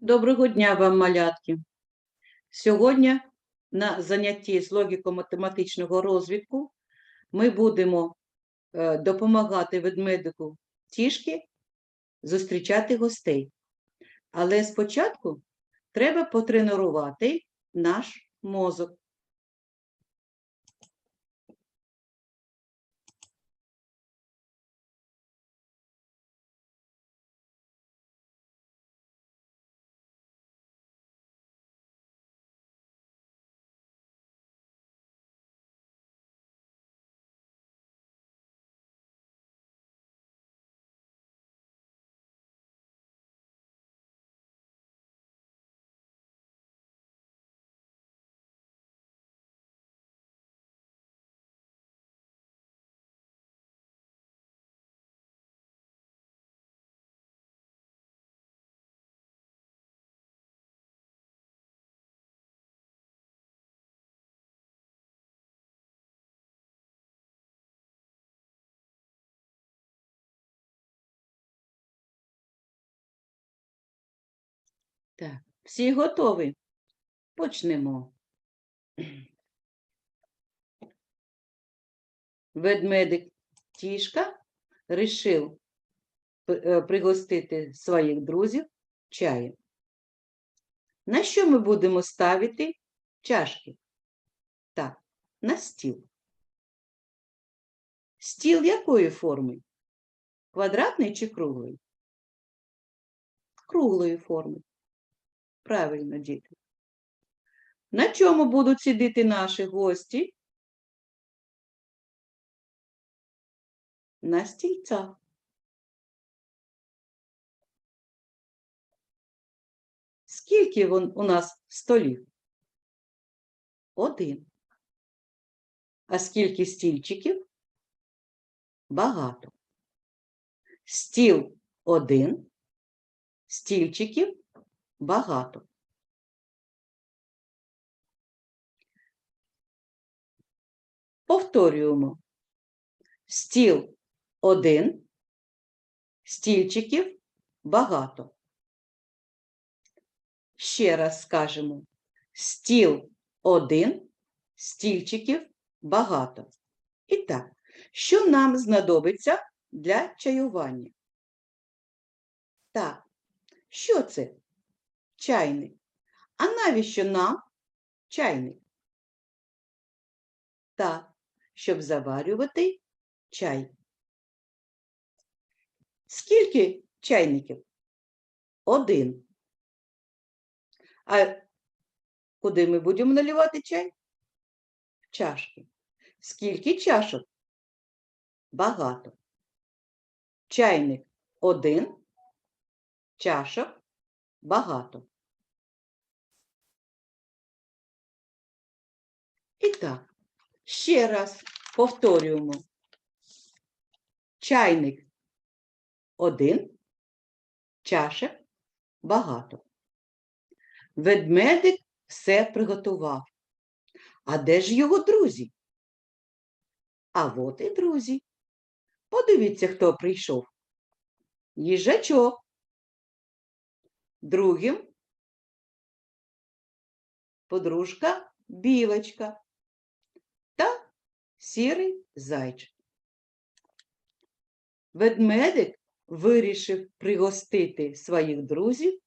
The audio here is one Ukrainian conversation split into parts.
Доброго дня вам, малятки! Сьогодні на занятті з логіко-математичного розвідку ми будемо е, допомагати ведмедику тішки зустрічати гостей. Але спочатку треба потренувати наш мозок. Так, всі готові? Почнемо. Ведмедик Тішка рішив е, пригостити своїх друзів чаєм. На що ми будемо ставити чашки? Так, на стіл. Стіл якої форми? Квадратний чи круглий? Круглої форми. Правильно, діти. На чому будуть сидіти наші гості? На стільцях. Скільки вон у нас столів? Один. А скільки стільчиків? Багато. Стіл один, стільчиків багато. Повторюємо. Стіл один, стільчиків багато. Ще раз скажемо. Стіл один, стільчиків багато. І так, що нам знадобиться для чаювання? Так, що це? Чайник. А навіщо нам чайник? Так, щоб заварювати чай. Скільки чайників? Один. А куди ми будемо наливати чай? В чашки. Скільки чашок? Багато. Чайник один, чашок багато. І так, ще раз повторюємо. Чайник один, чашок багато. Ведмедик все приготував. А де ж його друзі? А от і друзі. Подивіться, хто прийшов. Їжачок. Другим подружка білочка сірий зайчик. Ведмедик вирішив пригостити своїх друзів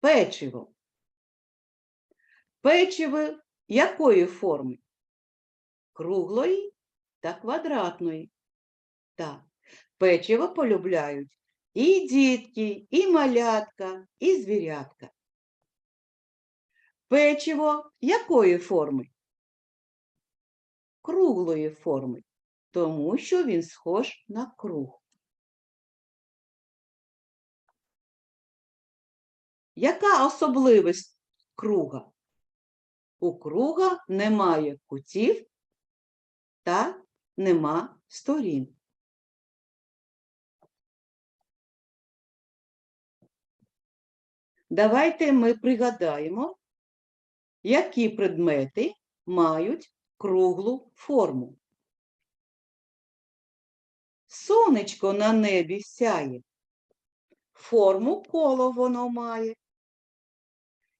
печивом. Печиво якої форми? Круглої та квадратної. Так, печиво полюбляють і дітки, і малятка, і звірятка. Печиво якої форми? Круглої форми, тому що він схож на круг. Яка особливість круга? У круга немає кутів та нема сторін. Давайте ми пригадаємо, які предмети мають круглу форму. Сонечко на небі сяє. Форму коло воно має.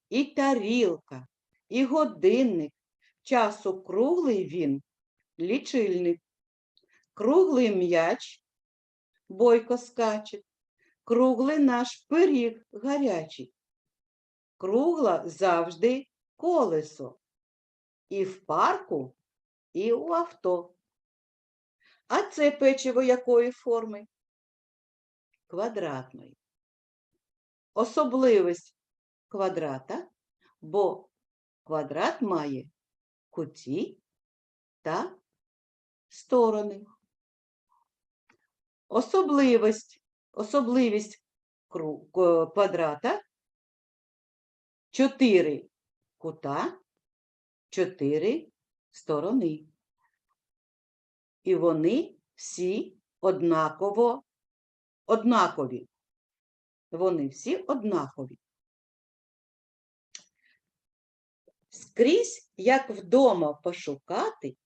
і тарілка, і годинник. Часу круглий він, лічильник. Круглий м'яч, бойко скаче, круглий наш пиріг гарячий. Кругла завжди колесо. І в парку, і у авто. А це печиво якої форми? Квадратної. Особливість квадрата, бо квадрат має куті та сторони. Особливість, особливість квадрата чотири кута, чотири сторони. І вони всі однаково однакові. Вони всі однакові. Скрізь, як вдома пошукати,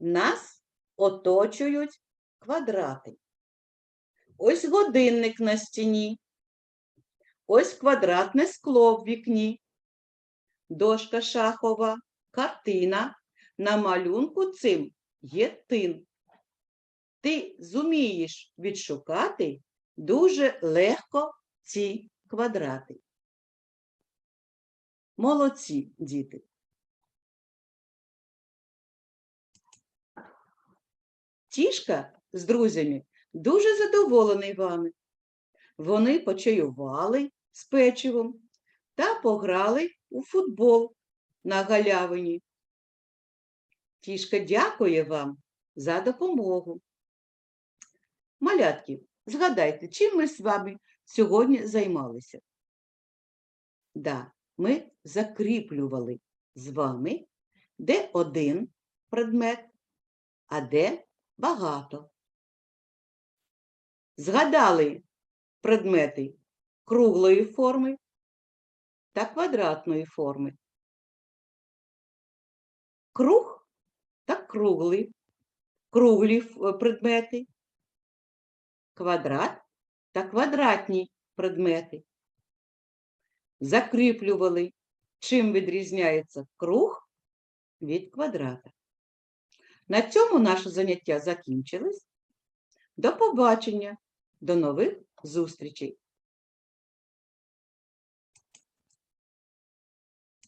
нас оточують квадрати. Ось годинник на стіні, ось квадратне скло в вікні, дошка шахова, картина, на малюнку цим є тин. Ти зумієш відшукати дуже легко ці квадрати. Молодці, діти. Тішка з друзями дуже задоволений вами. Вони почаювали з печивом та пограли у футбол на галявині. Тішка дякує вам за допомогу. Малятки, згадайте, чим ми з вами сьогодні займалися? Да, ми закріплювали з вами, де один предмет, а де багато. Згадали предмети круглої форми та квадратної форми. Круг та круглий, круглі предмети, квадрат та квадратні предмети. Закріплювали, чим відрізняється круг від квадрата. На цьому наше заняття закінчилось. До побачення, до нових зустрічей!